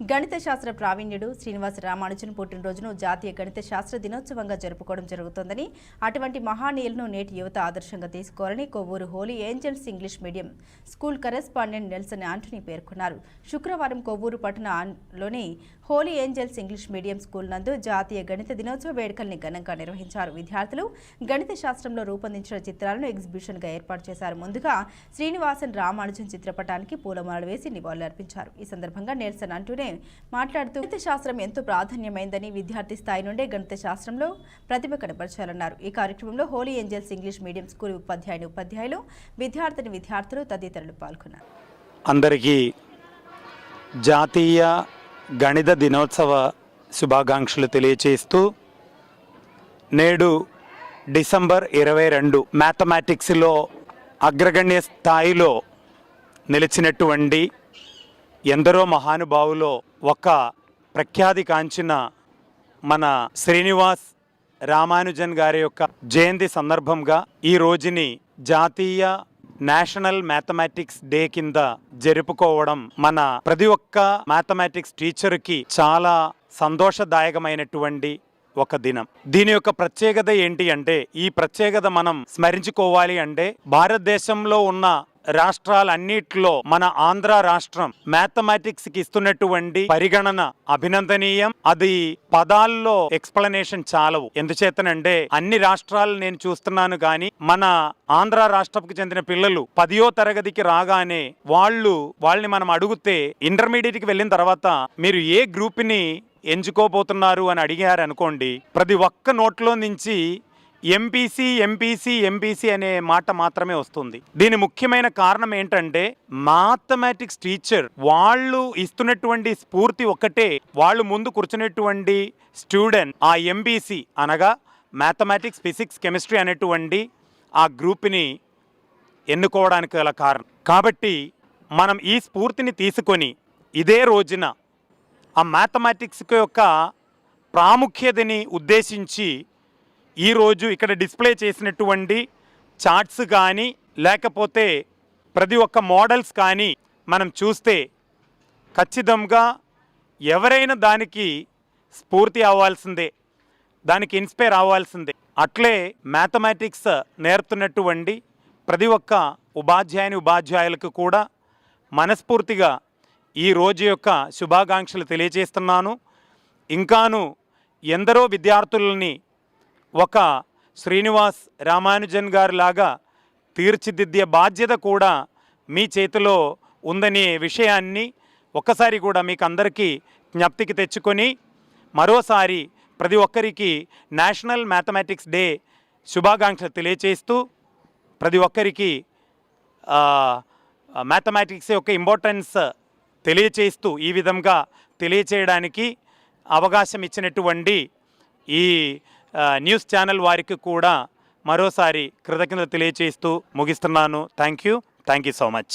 గణిత శాస్త్ర ప్రావీణ్యుడు శ్రీనివాస రామానుజన్ పుట్టినరోజును జాతీయ గణిత శాస్త్ర దినోత్సవంగా జరుపుకోవడం జరుగుతోందని అటువంటి మహానీయులను నేటి యువత ఆదర్శంగా తీసుకోవాలని Kovvuru Holy Angels English medium school correspondent Nelson Antony పేర్కొన్నారు. శుక్రవారం కొవ్వూరు పట్టణంలోని Holy Angels English medium school నందు జాతీయ గణిత దినోత్సవ వేడుకల్ని ఘనంగా నిర్వహించారు. విద్యార్థులు గణిత శాస్త్రంలో రూపొందించిన చిత్రాలను ఎగ్జిబిషన్గా ఏర్పాటు చేశారు. ముందుగా శ్రీనివాసన్ రామానుజన్ చిత్రపటానికి పూలమాలలు వేసి నివాళులర్పించారు. ఈ సందర్భంగా నెల్సన్ అంటూనే మాట్లాడుతూ గణిత శాస్త్రం ఎంతో ప్రాధాన్యమైందని విద్యార్థి స్థాయి నుండే గణిత శాస్త్రంలో ప్రతిభ కనపరచాలన్నారు ఈ కార్యక్రమంలో Holy Angels English medium school ఉపాధ్యాయుని ఉపాధ్యాయులు విద్యార్థిని విద్యార్థులు తదితరులు పాల్గొన్నారు. అందరికీ జాతీయ గణిత దినోత్సవ శుభాకాంక్షలు తెలియచేస్తూ నేడు డిసెంబర్ ఇరవై రెండు మ్యాథమెటిక్స్లో అగ్రగణ్య స్థాయిలో నిలిచినటువంటి ఎందరో మహానుభావులో ఒక ప్రఖ్యాతి కాంచిన మన శ్రీనివాస్ రామానుజన్ గారి యొక్క జయంతి సందర్భంగా ఈ రోజుని జాతీయ నేషనల్ మ్యాథమెటిక్స్ డే కింద జరుపుకోవడం మన ప్రతి ఒక్క మ్యాథమెటిక్స్ టీచర్కి చాలా సంతోషదాయకమైనటువంటి ఒక దినం. దీని యొక్క ప్రత్యేకత ఏంటి అంటే ఈ ప్రత్యేకత మనం స్మరించుకోవాలి అంటే భారతదేశంలో ఉన్న రాష్ట్రాలన్నిట్లో మన ఆంధ్ర రాష్ట్రం మ్యాథమెటిక్స్కి ఇస్తున్నటువంటి పరిగణన అభినందనీయం. అది పదాల్లో ఎక్స్ప్లెనేషన్ చాలవు. ఎందుచేతనంటే అన్ని రాష్ట్రాలు నేను చూస్తున్నాను కానీ మన ఆంధ్ర రాష్ట్రపు చెందిన పిల్లలు పదియో తరగతికి రాగానే వాళ్ళు వాళ్ళని మనం అడిగితే ఇంటర్మీడియట్కి వెళ్ళిన తర్వాత మీరు ఏ గ్రూప్ని ఎంచుకోబోతున్నారు అని అడిగారు అనుకోండి ప్రతి ఒక్క నోట్లో నుంచి ఎంపీసీ ఎంపీసీ ఎంపీసీ అనే మాట మాత్రమే వస్తుంది. దీని ముఖ్యమైన కారణం ఏంటంటే మ్యాథమెటిక్స్ టీచర్ వాళ్ళు ఇస్తున్నటువంటి స్ఫూర్తి ఒక్కటే వాళ్ళు ముందు కూర్చున్నటువంటి స్టూడెంట్ ఆ ఎంబీసీ అనగా మ్యాథమెటిక్స్ ఫిజిక్స్ కెమిస్ట్రీ అనేటువంటి ఆ గ్రూప్ని ఎన్నుకోవడానికి గల కారణం. కాబట్టి మనం ఈ స్ఫూర్తిని తీసుకొని ఇదే రోజున ఆ మ్యాథమెటిక్స్ యొక్క ప్రాముఖ్యతని ఉద్దేశించి ఈరోజు ఇక్కడ డిస్ప్లే చేసినటువంటి చార్ట్స్ కానీ లేకపోతే ప్రతి ఒక్క మోడల్స్ కానీ మనం చూస్తే ఖచ్చితంగా ఎవరైనా దానికి స్ఫూర్తి అవ్వాల్సిందే దానికి ఇన్స్పైర్ అవ్వాల్సిందే. అట్లే మ్యాథమెటిక్స్ నేర్పుతున్నటువంటి ప్రతి ఒక్క ఉపాధ్యాయుని ఉపాధ్యాయులకు కూడా మనస్ఫూర్తిగా ఈ రోజు యొక్క శుభాకాంక్షలు తెలియజేస్తున్నాను. ఇంకాను ఎందరో విద్యార్థులని ఒక శ్రీనివాస్ రామానుజన్ గారు లాగా తీర్చిదిద్దే బాధ్యత కూడా మీ చేతిలో ఉందనే విషయాన్ని ఒక్కసారి కూడా మీకు అందరికీ జ్ఞప్తికి తెచ్చుకొని మరోసారి ప్రతి ఒక్కరికి నేషనల్ మ్యాథమెటిక్స్ డే శుభాకాంక్షలు తెలియచేస్తూ ప్రతి ఒక్కరికి మ్యాథమెటిక్స్ యొక్క ఇంపార్టెన్స్ తెలియచేస్తూ ఈ విధంగా తెలియచేయడానికి అవకాశం ఇచ్చినటువంటి ఈ న్యూస్ ఛానల్ వారికి కూడా మరోసారి కృతజ్ఞత తెలియచేస్తూ ముగిస్తున్నాను. Thank you thank you so much